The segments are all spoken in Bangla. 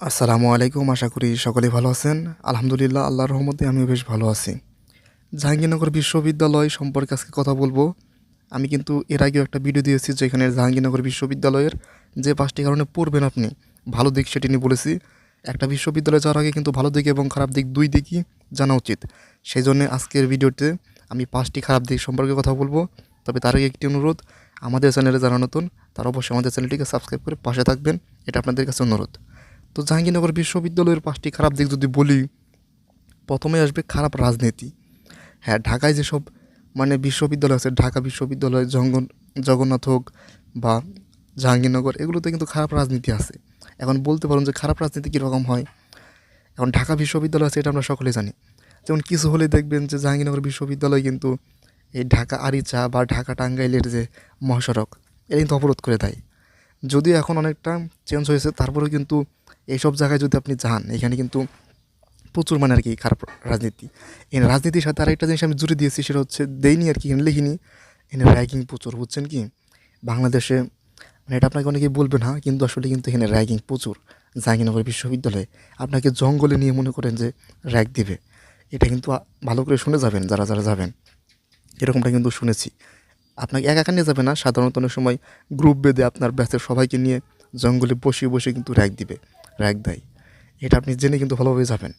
আসসালামু আলাইকুম, আশা করি সকলেই ভালো আছেন। আলহামদুলিল্লাহ, আল্লাহর রহমতে আমিও বেশ ভালো আছি। জাহাঙ্গীরনগর বিশ্ববিদ্যালয় সম্পর্কে আজকে কথা বলব। আমি কিন্তু এর আগেও একটা ভিডিও দিয়েছি যেখানে জাহাঙ্গীরনগর বিশ্ববিদ্যালয়ের যে পাঁচটি কারণে পড়বেন আপনি, ভালো দিক সেটি নিয়ে বলেছি। একটা বিশ্ববিদ্যালয়ে যাওয়ার আগে কিন্তু ভালো দিক এবং খারাপ দিক দুই দিকই জানা উচিত। সেই জন্য আজকের ভিডিওতে আমি পাঁচটি খারাপ দিক সম্পর্কে কথা বলব। তবে তার আগে একটি অনুরোধ, আমাদের চ্যানেলে যারা নতুন, তারা অবশ্যই আমাদের চ্যানেলটিকে সাবস্ক্রাইব করে পাশে থাকবেন। এটা আপনাদের কাছে অনুরোধ। তো জাহাঙ্গীরনগর বিশ্ববিদ্যালয়ের পাঁচটি খারাপ দিক যদি বলি, প্রথমে আসবে খারাপ রাজনীতি। হ্যাঁ ঢাকায় যেসব মানে বিশ্ববিদ্যালয় আছে, ঢাকা বিশ্ববিদ্যালয়, জঙ্গন, জগন্নাথ হোক বা জাহাঙ্গীরনগর, এগুলোতে কিন্তু খারাপ রাজনীতি আছে। এখন বলতে পারুন যে খারাপ রাজনীতি কীরকম হয়। এখন ঢাকা বিশ্ববিদ্যালয় আছে, এটা আমরা সকলে জানি। যেমন কিছু হলে দেখবেন যে জাহাঙ্গীরনগর বিশ্ববিদ্যালয় কিন্তু এই ঢাকা আরিচা বা ঢাকা টাঙ্গাইলের যে মহাসড়ক এটা কিন্তু অবরোধ করে দেয়। যদিও এখন অনেকটা চেঞ্জ হয়েছে, তারপরেও কিন্তু এইসব জায়গায় যদি আপনি যান, এখানে কিন্তু প্রচুর মানে আর কি খারাপ রাজনীতি। এই রাজনীতির সাথে আরেকটা জিনিস আমি জুড়ে দিয়েছি, সেটা হচ্ছে দেইনি আর কি, লিখিনি। এখানে র্যাগিং প্রচুর, বুঝছেন কি? বাংলাদেশে মানে এটা আপনাকে অনেকেই বলবেন না, কিন্তু আসলে কিন্তু এখানে র্যাগিং প্রচুর। জাহাঙ্গীরনগর বিশ্ববিদ্যালয়ে আপনাকে জঙ্গলে নিয়ে মনে করেন যে র্যাগ দিবে। এটা কিন্তু ভালো করে শুনে যাবেন, যারা যারা যাবেন। এরকমটা কিন্তু শুনেছি। আপনাকে একা একা নিয়ে যাবে না, সাধারণত অনেক সময় গ্রুপ বেঁধে আপনার ব্যাচের সবাইকে নিয়ে জঙ্গলে বসে বসে কিন্তু র্যাক দিবে। র্যাক দেয়। এটা আপনি জেনে কিন্তু ভালোভাবে যাবেন।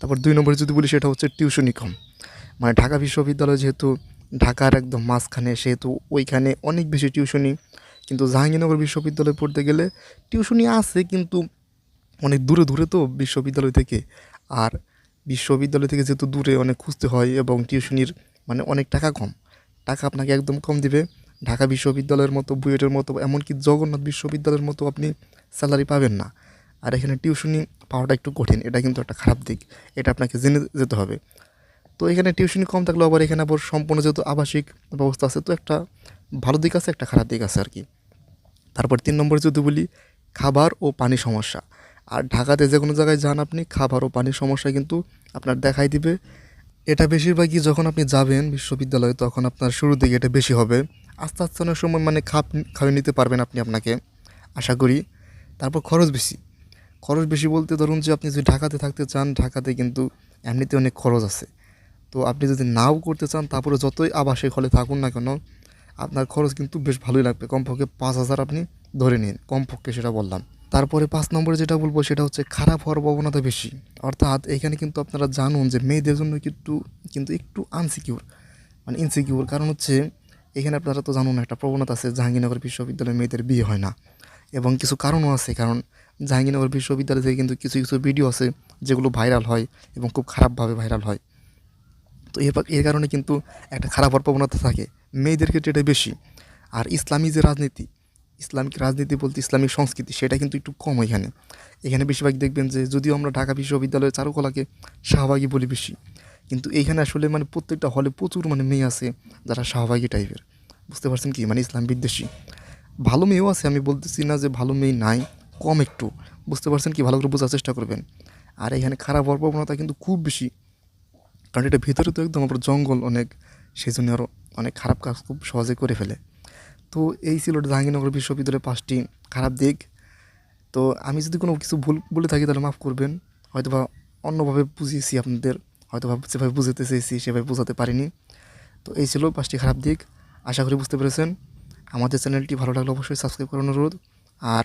তারপর দুই নম্বরে যদি বলি, সেটা হচ্ছে টিউশনি কম। মানে ঢাকা বিশ্ববিদ্যালয় যেহেতু ঢাকার একদম মাঝখানে, সেহেতু ওইখানে অনেক বেশি টিউশনি। কিন্তু জাহাঙ্গীরনগর বিশ্ববিদ্যালয়ে পড়তে গেলে টিউশনি আছে, কিন্তু অনেক দূরে দূরে তো বিশ্ববিদ্যালয় থেকে। আর বিশ্ববিদ্যালয় থেকে যেহেতু দূরে অনেক খুঁজতে হয় এবং টিউশনির মানে অনেক টাকা কম। টাকা আপনাকে একদম কম দিবে। ঢাকা বিশ্ববিদ্যালয়ের মতো, বুয়েটের মতো, এমনকি জগন্নাথ বিশ্ববিদ্যালয়ের মতো আপনি স্যালারি পাবেন না। আর এখানে টিউশনি পাওয়াটা একটু কঠিন, এটা কিন্তু একটা খারাপ দিক, এটা আপনাকে জেনে যেতে হবে। তো এখানে টিউশনি কম থাকলেও আবার এখানে আবার সম্পূর্ণ যেহেতু আবাসিক ব্যবস্থা আছে, তো একটা ভালো দিক আছে, একটা খারাপ দিক আছে আর কি। তারপর তিন নম্বরে যদি বলি, খাবার ও পানি সমস্যা। আর ঢাকাতে যে কোনো জায়গায় যান আপনি, খাবার ও পানির সমস্যা কিন্তু আপনার দেখাই দিবে। এটা বেশিরভাগই যখন আপনি যাবেন বিশ্ববিদ্যালয়ে, তখন আপনার শুরুর দিকে এটা বেশি হবে। আস্তে আস্তে অনেক সময় মানে খাপ খাওয়িয়ে নিতে পারবেন আপনি আপনাকে, আশা করি। তারপর খরচ বেশি। খরচ বেশি বলতে ধরুন যে আপনি যদি ঢাকাতে থাকতে চান, ঢাকাতে কিন্তু এমনিতে অনেক খরচ আছে। তো আপনি যদি নাও করতে চান, তারপরে যতই আবাসিক হলে থাকুন না কেন, আপনার খরচ কিন্তু বেশ ভালোই লাগবে। কমপক্ষে পাঁচ হাজার আপনি ধরে নিন, কমপক্ষে সেটা বললাম। তারপরে পাঁচ নম্বরে যেটা বলব, সেটা হচ্ছে খারাপ হওয়ার প্রবণতা বেশি। অর্থাৎ এখানে কিন্তু আপনারা জানুন যে মেয়েদের জন্য কিন্তু কিন্তু একটু আনসিকিউর মানে ইনসিকিউর কারণ হচ্ছে, এখানে আপনারা তো জানুন একটা প্রবণতা আছে, জাহাঙ্গীরনগর বিশ্ববিদ্যালয়ে মেয়েদের বিয়ে হয় না। এবং কিছু কারণও আছে, কারণ জাহাঙ্গীরনগর বিশ্ববিদ্যালয় থেকে কিন্তু কিছু কিছু ভিডিও আছে যেগুলো ভাইরাল হয় এবং খুব খারাপভাবে ভাইরাল হয়। তো এর এর কারণে কিন্তু একটা খারাপ হওয়ার প্রবণতা থাকে মেয়েদের ক্ষেত্রে এটা বেশি। আর ইসলামী যে রাজনীতি, ইসলামিক রাজনীতি বলতে ইসলামিক সংস্কৃতি, সেটা কিন্তু একটু কম এখানে। এখানে বেশিরভাগ দেখবেন যে যদিও আমরা ঢাকা বিশ্ববিদ্যালয়ের চারুকলাকে শাহবাগী বলি বেশি, কিন্তু এইখানে আসলে মানে প্রত্যেকটা হলে প্রচুর মানে মেয়ে আছে যারা শাহবাগী টাইপের বুঝতে পারছেন কি? মানে ইসলাম বিদ্বেষী। ভালো মেয়েও আছে, আমি বলতেছি না যে ভালো মেয়ে নাই। কম একটু। বুঝতে পারছেন কি? ভালো করে বোঝার চেষ্টা করবেন। আর এখানে খারাপ হওয়ার প্রবণতা কিন্তু খুব বেশি। কারণ এটা ভিতরে তো একদম আবার জঙ্গল অনেক সেই জন্য আরও অনেক খারাপ কাজ খুব সহজে করে ফেলে। তো এই ছিল জাহাঙ্গীরনগর বিশ্ববিদ্যালয়ের পাঁচটি খারাপ দিক। তো আমি যদি কোনো কিছু ভুল বলে থাকি তাহলে মাফ করবেন। হয়তো বা অন্যভাবে বুঝিয়েছি আপনাদের। হয়তো বা যেভাবে বুঝাতে চেয়েছি, সেভাবে বোঝাতে পারিনি। তো এই ছিল পাঁচটি খারাপ দিক। আশা করি বুঝতে পেরেছেন। আমাদের চ্যানেলটি ভালো লাগলে অবশ্যই সাবস্ক্রাইব করার অনুরোধ। আর